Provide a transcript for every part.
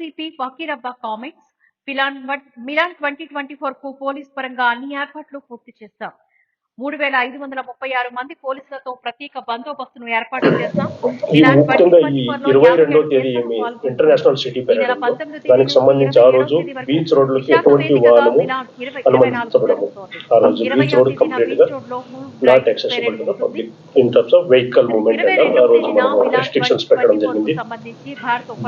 YSRCP ఫకీరబ్బా comments Milan Milan twenty twenty ఫోర్కు police పరంగా అన్ని ఏర్పాట్లు పూర్తి చేస్తాం. మూడు వేల ఐదు వందల ముప్పై ఆరు మంది పోలీసులతో ప్రత్యేక బందోబస్తును ఏర్పాటు చేస్తాం ఈ మిలాన్ ముఖ్యంగా ఈ 2024 లో ఇరవై రెండో తేదీ. ఇంటర్నేషనల్ సిటీ దానికి సంబంధించి ఆ రోజు బీచ్ రోడ్లకి ఎటువంటి వాహనము అనుమతించబడము. ఆ రోజు బీచ్ రోడ్ కంప్లీట్గా not accessible to public in terms of vehicle movement ఆ రోజు మనం రెస్ట్రిక్షన్స్ 2024 పెట్టడం జరిగింది.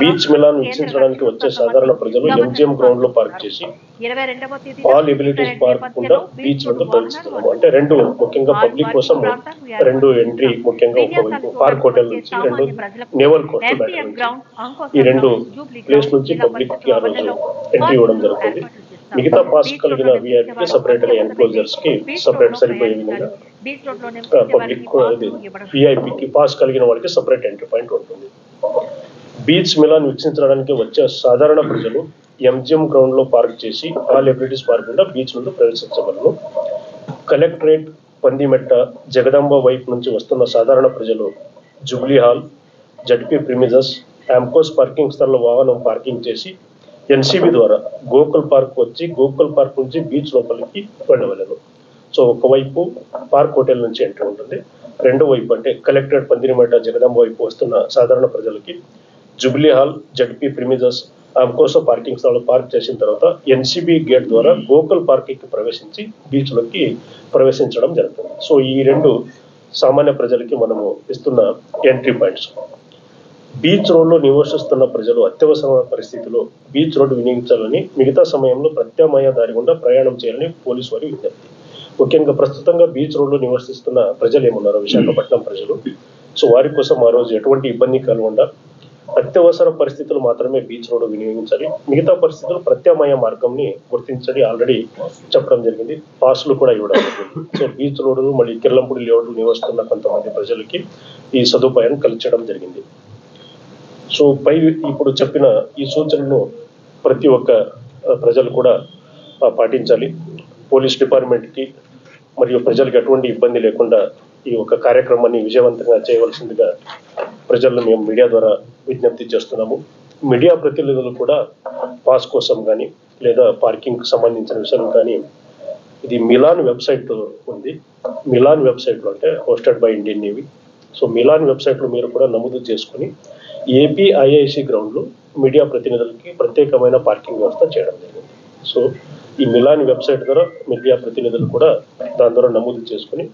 బీచ్ మిలాన్ వీక్షించడానికి వచ్చే సాధారణ ప్రజలు ఎంజిఎం గ్రౌండ్లో పార్క్ చేసి ఆల్ ఎబిలిటీస్ పార్క్ కుండా బీచ్ వద్ద అంటే రెండు ముఖ్యంగా పబ్లిక్ కోసం రెండు ఎంట్రీ ముఖ్యంగా ఒకవైపు పార్క్ హోటల్ నుంచి రెండు నేవల్ కోస్ట్ బ్యాటరీ ఈ రెండు ప్లేస్ నుంచి పబ్లిక్కి ఆ రోజు ఎంట్రీ ఇవ్వడం జరుగుతుంది. మిగతా పాస్ కలిగిన విఐపి సపరేట్గా ఎన్క్లోజర్స్కి సపరేట్ సరిపోయే విధంగా పబ్లిక్ విఐపికి పాస్ కలిగిన వాళ్ళకి సపరేట్ ఎంట్రీ పాయింట్ ఉంటుంది. బీచ్ మిలాన్ వీక్షించడానికి వచ్చే సాధారణ ప్రజలు ఎంజిఎం గ్రౌండ్లో పార్క్ చేసి ఆల్ ఎబిలిటీస్ పార్క్ గుండా బీచ్ నుండి ప్రవేశించగలరు కలెక్టరేట్ పందిమెట్ట జగదాంబ వైపు నుంచి వస్తున్న సాధారణ ప్రజలు జూబ్లీ హాల్ జడ్పీ ప్రిమిజస్ ఆంకోస్ పార్కింగ్ స్థలంలో వాహనం పార్కింగ్ చేసి ఎన్సీబీ ద్వారా గోకుల్ పార్క్ వచ్చి గోకుల్ పార్క్ నుంచి బీచ్ లోపలికి వెళ్ళవలను. సో ఒకవైపు పార్క్ హోటల్ నుంచి ఎంట్రీ ఉంటుంది. రెండో వైపు అంటే కలెక్టరేట్ పందిరిమెట్ట జగదాంబ వైపు వస్తున్న సాధారణ ప్రజలకి జూబ్లీ హాల్ జడ్పీ ప్రిమిజస్ ఆంకోసో పార్కింగ్ స్థలంలో పార్క్ చేసిన తర్వాత ఎన్సీబీ గేట్ ద్వారా గోకుల్ పార్కింగ్కి ప్రవేశించి బీచ్లోకి ప్రవేశించడం జరుగుతుంది. సో ఈ రెండు సామాన్య ప్రజలకి మనము ఇస్తున్న ఎంట్రీ పాయింట్స్ బీచ్ రోడ్లో నివసిస్తున్న ప్రజలు అత్యవసరమైన పరిస్థితిలో బీచ్ రోడ్డు వినియోగించాలని మిగతా సమయంలో ప్రత్యామ్నాయ దారి గుండా ప్రయాణం చేయాలని పోలీసు వారి విజ్ఞప్తి. ముఖ్యంగా ప్రస్తుతంగా బీచ్ రోడ్లో నివసిస్తున్న ప్రజలు ఏమున్నారు విశాఖపట్నం ప్రజలు. సో వారి కోసం ఆ రోజు ఎటువంటి ఇబ్బంది కలగకుండా అత్యవసర పరిస్థితులు మాత్రమే బీచ్ రోడ్డు వినియోగించాలి. మిగతా పరిస్థితులు ప్రత్యామ్నాయ మార్గంని గుర్తించడి. ఆల్రెడీ చెప్పడం జరిగింది. పాస్లు కూడా ఇవ్వడం జరిగింది. సో బీచ్ రోడ్డు మళ్ళీ కిర్లంపూడి లేఅవుట్ నివసిస్తున్న కొంతమంది ప్రజలకి ఈ సదుపాయం కల్చడం జరిగింది. సో పై ఇప్పుడు చెప్పిన ఈ సూచనలు ప్రతి ఒక్క ప్రజలు కూడా పాటించాలి. పోలీస్ డిపార్ట్మెంట్కి మరియు ప్రజలకు ఎటువంటి ఇబ్బంది లేకుండా ఈ ఒక కార్యక్రమాన్ని విజయవంతంగా చేయవలసిందిగా ప్రజలను మేము మీడియా ద్వారా విజ్ఞప్తి చేస్తున్నాము. మీడియా ప్రతినిధులు కూడా పాస్ కోసం కానీ లేదా పార్కింగ్కి సంబంధించిన విషయం కానీ ఇది మిలాన్ వెబ్సైట్ ఉంది. మిలాన్ వెబ్సైట్లో అంటే hosted by Indian Navy. So Milan వెబ్సైట్లో మీరు కూడా నమోదు చేసుకుని ఏపీ ఐఐసి గ్రౌండ్లో మీడియా ప్రతినిధులకి ప్రత్యేకమైన పార్కింగ్ వ్యవస్థ చేయడం జరిగింది. సో ఈ మిలాన్ వెబ్సైట్ ద్వారా మీడియా ప్రతినిధులు కూడా దాని ద్వారా నమోదు చేసుకుని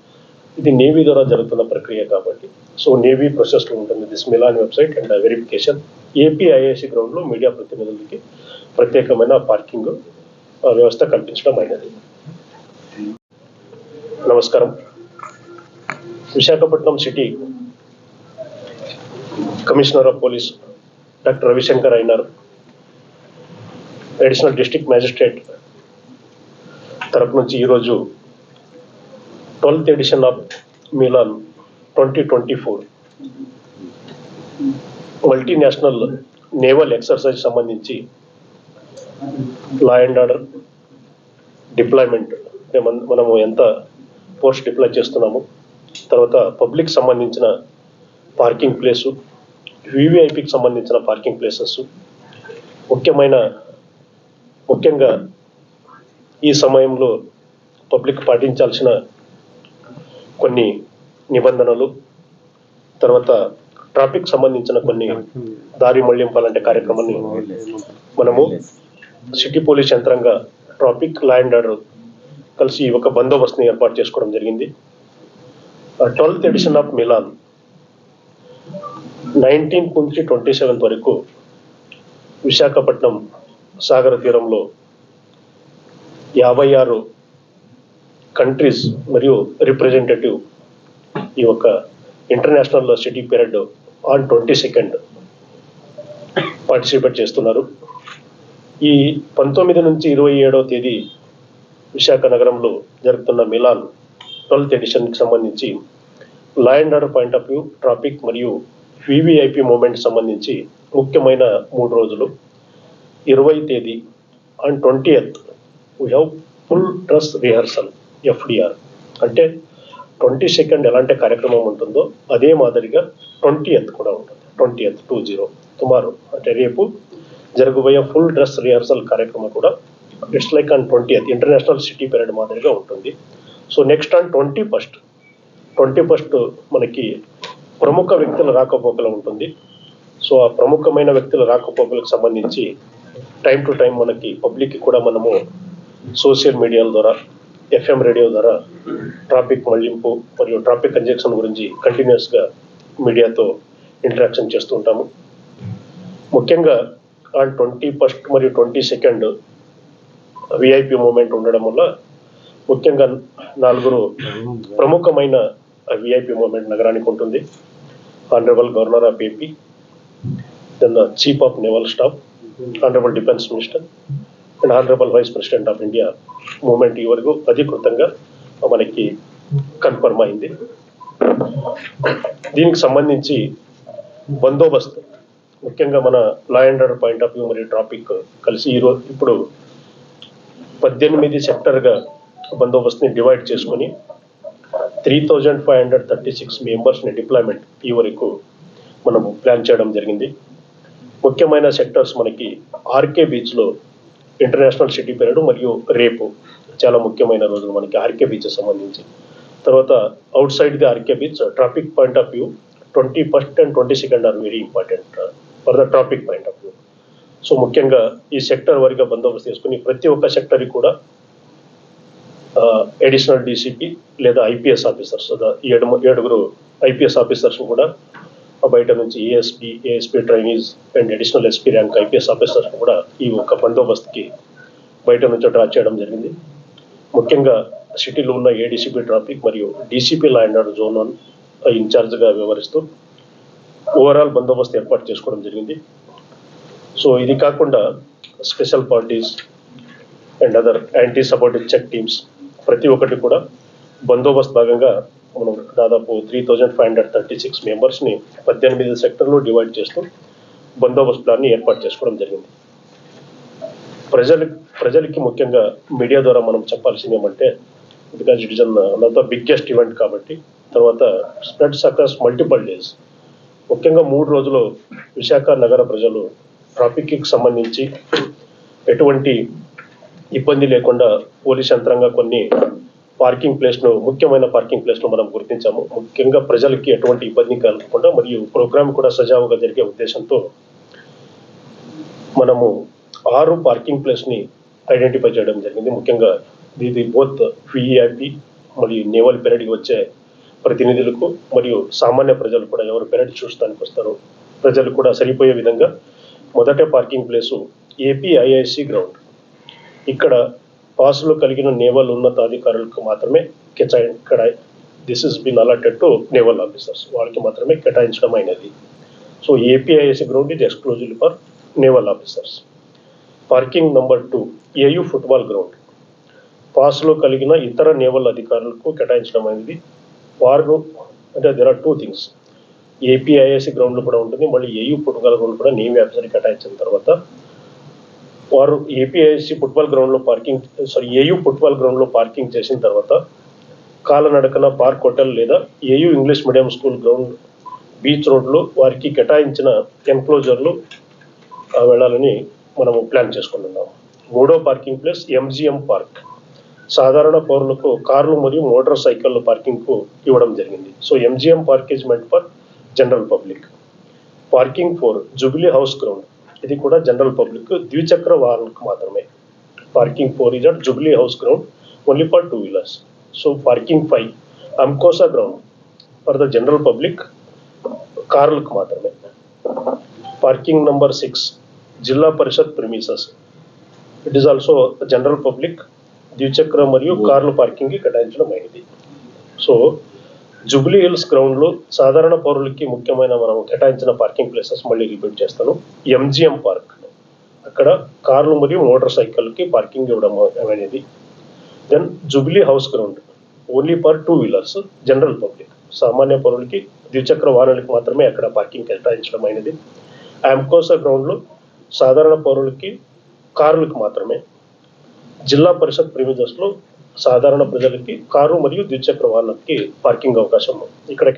ఇది నేవీ ద్వారా జరుగుతున్న ప్రక్రియ కాబట్టి. సో నేవీ ప్రాసెస్లో ఉంటుంది. This Milan website and verification AP గ్రౌండ్లో మీడియా ప్రతినిధులకి ప్రత్యేకమైన పార్కింగ్ uh, వ్యవస్థ కల్పించడం అయినది. నమస్కారం. Visakhapatnam city commissioner of police doctor Ravishankar అయినారు. అడిషనల్ డిస్టిక్ మ్యాజిస్ట్రేట్ తరపు నుంచి ఈరోజు twelfth edition of Milan twenty twenty four. Multinational naval exercise సంబంధించి లా అండ్ ఆర్డర్ డిప్లాయ్మెంట్ మనము ఎంత పోస్ట్ డిప్లాయ్ చేస్తున్నాము తర్వాత పబ్లిక్ సంబంధించిన పార్కింగ్ ప్లేసు వివిఐపికి సంబంధించిన పార్కింగ్ ప్లేసెస్ ముఖ్యమైన ముఖ్యంగా ఈ సమయంలో పబ్లిక్ పాటించాల్సిన కొన్ని నిబంధనలు తర్వాత ట్రాఫిక్ సంబంధించిన కొన్ని దారి మళ్ళింపాలంటే కార్యక్రమాన్ని మనము సిటీ పోలీస్ యంత్రంగా ట్రాఫిక్ లా అండ్ ఆర్డర్ కలిసి ఒక బందోబస్తుని ఏర్పాటు చేసుకోవడం జరిగింది. Twelfth edition of Milan nineteen నుంచి ట్వంటీ సెవెంత్ వరకు విశాఖపట్నం సాగర తీరంలో యాభై ఆరు కంట్రీస్ మరియు రిప్రజెంటేటివ్ ఈ యొక్క international city period on twenty second participate చేస్తున్నారు. ఈ పంతొమ్మిది నుంచి ఇరవై ఏడవ తేదీ విశాఖ నగరంలో జరుగుతున్న మిలాన్ ట్వెల్త్ ఎడిషన్కి సంబంధించి law and order point of view traffic మరియు వివిఐపి మూమెంట్ సంబంధించి ముఖ్యమైన మూడు రోజులు. ఇరవై తేదీ and twenty eighth we have full dress rehearsal FDR. అంటే ట్వంటీ సెకండ్ ఎలాంటి కార్యక్రమం ఉంటుందో అదే మాదిరిగా ట్వంటీ ఎత్ కూడా ఉంటుంది. Twenty eighth two zero. Tomorrow. అంటే రేపు జరగబోయే ఫుల్ డ్రెస్ రిహార్సల్ కార్యక్రమం కూడా it's like on twenty eighth international city period మాదిరిగా ఉంటుంది. So next on twenty first. Twenty first మనకి ప్రముఖ వ్యక్తుల రాకపోకలు ఉంటుంది. సో ఆ ప్రముఖమైన వ్యక్తుల రాకపోకలకు సంబంధించి టైం టు టైం మనకి పబ్లిక్ కూడా మనము సోషల్ మీడియాల ద్వారా ఎఫ్ఎం రేడియో ద్వారా ట్రాఫిక్ మళ్ళింపు మరియు ట్రాఫిక్ కంజెక్షన్ గురించి కంటిన్యూస్గా మీడియాతో ఇంటరాక్షన్ చేస్తూ ఉంటాము. ముఖ్యంగా ఆన్ ట్వంటీ ఫస్ట్ మరియు ట్వంటీ సెకండ్ విఐపి మూమెంట్ ఉండడం వల్ల ముఖ్యంగా నలుగురు ప్రముఖమైన విఐపి మూమెంట్ నగరానికి ఉంటుంది. Honourable governor of AP then chief of naval staff honourable defence minister and honourable vice president of India movement ఈ వరకు అధికృతంగా మనకి కన్ఫర్మ్ అయింది. దీనికి సంబంధించి బందోబస్తు ముఖ్యంగా మన law and order point of view మరియు ట్రాఫిక్ కలిసి ఈరోజు ఇప్పుడు పద్దెనిమిది సెక్టర్గా బందోబస్తుని డివైడ్ చేసుకొని three thousand five hundred thirty six మెంబర్స్ని డిప్లాయ్మెంట్ ఈ వరకు మనం ప్లాన్ చేయడం జరిగింది. ముఖ్యమైన సెక్టర్స్ మనకి ఆర్కే బీచ్లో ఇంటర్నేషనల్ సిటీ పీరియడ్ మరియు రేపు చాలా ముఖ్యమైన రోజులు మనకి ఆర్కే బీచ్ సంబంధించి. తర్వాత outside the RK beach traffic point of view twenty first and twenty second are very important for the traffic point of view. So ముఖ్యంగా ఈ సెక్టర్ వారిగా బందోబస్తు చేసుకుని ప్రతి ఒక్క సెక్టర్కి కూడా అడిషనల్ డీసీపీ లేదా ఐపీఎస్ ఆఫీసర్స్ ఏడు ఏడుగురు ఐపీఎస్ ఆఫీసర్స్ కూడా బయట నుంచి ASP ASP trainees and additional SP rank IPS officers కూడా ఈ ఒక్క బందోబస్తుకి బయట నుంచి డ్రా చేయడం జరిగింది. ముఖ్యంగా సిటీలో ఉన్న ఏడీసీపీ ట్రాఫిక్ మరియు DCP law and order zone one ఇన్ఛార్జ్గా వ్యవహరిస్తూ ఓవరాల్ బందోబస్తు ఏర్పాటు చేసుకోవడం జరిగింది. సో ఇది కాకుండా special parties and other anti supportive check teams ప్రతి ఒక్కటి కూడా బందోబస్తు భాగంగా మనం దాదాపు three thousand five hundred thirty six మెంబర్స్ని పద్దెనిమిది సెక్టర్లో డివైడ్ చేస్తూ బందోబస్తు ప్లాన్ని ఏర్పాటు చేసుకోవడం జరిగింది. ప్రజలు ప్రజలకి ముఖ్యంగా మీడియా ద్వారా మనం చెప్పాల్సింది ఏమంటే because it is an the biggest event కాబట్టి తర్వాత స్ప్రెడ్స్ అక్రాస్ మల్టిపల్ డేస్ ముఖ్యంగా మూడు రోజులు విశాఖ నగర ప్రజలు ట్రాఫిక్కి సంబంధించి ఎటువంటి ఇబ్బంది లేకుండా పోలీస్ యంత్రంగా కొన్ని పార్కింగ్ ప్లేస్ను ముఖ్యమైన పార్కింగ్ ప్లేస్ను మనం గుర్తించాము. ముఖ్యంగా ప్రజలకి ఎటువంటి ఇబ్బంది కలగకుండా మరియు ప్రోగ్రామ్ కూడా సజావుగా జరిగే ఉద్దేశంతో మనము ఆరు పార్కింగ్ ప్లేస్ని ఐడెంటిఫై చేయడం జరిగింది. ముఖ్యంగా ఇది బోత్ విఐపి మరియు నేవల్ పెరడ్కి వచ్చే ప్రతినిధులకు మరియు సామాన్య ప్రజలు కూడా ఎవరు పెరడ్ చూడటానికి వస్తారో ప్రజలు కూడా సరిపోయే విధంగా మొదట parking place AP IIC ground ఇక్కడ పాసులు కలిగిన నేవల్ ఉన్నతాధికారులకు మాత్రమే కేటాయి ఇక్కడ this is been allotted to naval officers వాళ్ళకి మాత్రమే కేటాయించడం అయినది. సో ఏపీఐఎస్ గ్రౌండ్ ఇది exclusive for naval officers parking number two AU football ground పాస్లో కలిగిన ఇతర నేవల్ అధికారులకు కేటాయించడం అనేది వారు అంటే there are two things APIS గ్రౌండ్లో కూడా ఉంటుంది. మళ్ళీ ఏయు ఫుట్బాల్ గ్రౌండ్ కూడా నేవీ ఆఫీసర్ కేటాయించిన తర్వాత వారు ఏపీఐసి ఫుట్బాల్ గ్రౌండ్లో పార్కింగ్ సారీ ఏయూ ఫుట్బాల్ గ్రౌండ్లో పార్కింగ్ చేసిన తర్వాత కాలనడకన పార్క్ హోటల్ లేదా AU English medium school ground beach రోడ్లు వారికి కేటాయించిన ఎన్క్లోజర్లు వెళ్ళాలని మనము ప్లాన్ చేసుకుంటున్నాము. మూడో పార్కింగ్ ప్లేస్ ఎంజిఎం పార్క్. సాధారణ పౌరులకు కార్లు మరియు మోటార్ సైకిళ్ళ పార్కింగ్కు ఇవ్వడం జరిగింది. So MGM park is meant for general public. Parking four Jubilee House ground. ఇది కూడా జనరల్ పబ్లిక్ ద్విచక్ర వాహనాలకు మాత్రమే. Parking four is at Jubilee House ground only for two wheelers so parking five Ankosa ground for the general public కార్లకు మాత్రమే parking number six Zilla Parishad premises it is also general public ద్విచక్ర మరియు కార్ల parking కేటాయించడం అయింది so Jubilee hills గ్రౌండ్లో సాధారణ పౌరులకి ముఖ్యమైన మనం కేటాయించిన పార్కింగ్ ప్లేసెస్ మళ్ళీ రిపీట్ చేస్తాను. MGM park. అక్కడ కార్లు మరియు మోటార్ సైకిల్కి పార్కింగ్ ఇవ్వడం అనేది. Then Jubilee House ground. Only for two wheelers general public. సామాన్య పౌరులకి ద్విచక్ర వాహనాలకు మాత్రమే అక్కడ పార్కింగ్ కేటాయించడం అయినది. ఆంకోసా గ్రౌండ్లో సాధారణ పౌరులకి కార్లకు మాత్రమే. జిల్లా పరిషత్ ప్రిమిజస్లో సాధారణ ప్రజలకి కారు మరియు ద్విచక్ర వాహనానికి పార్కింగ్ అవకాశం ఇక్కడ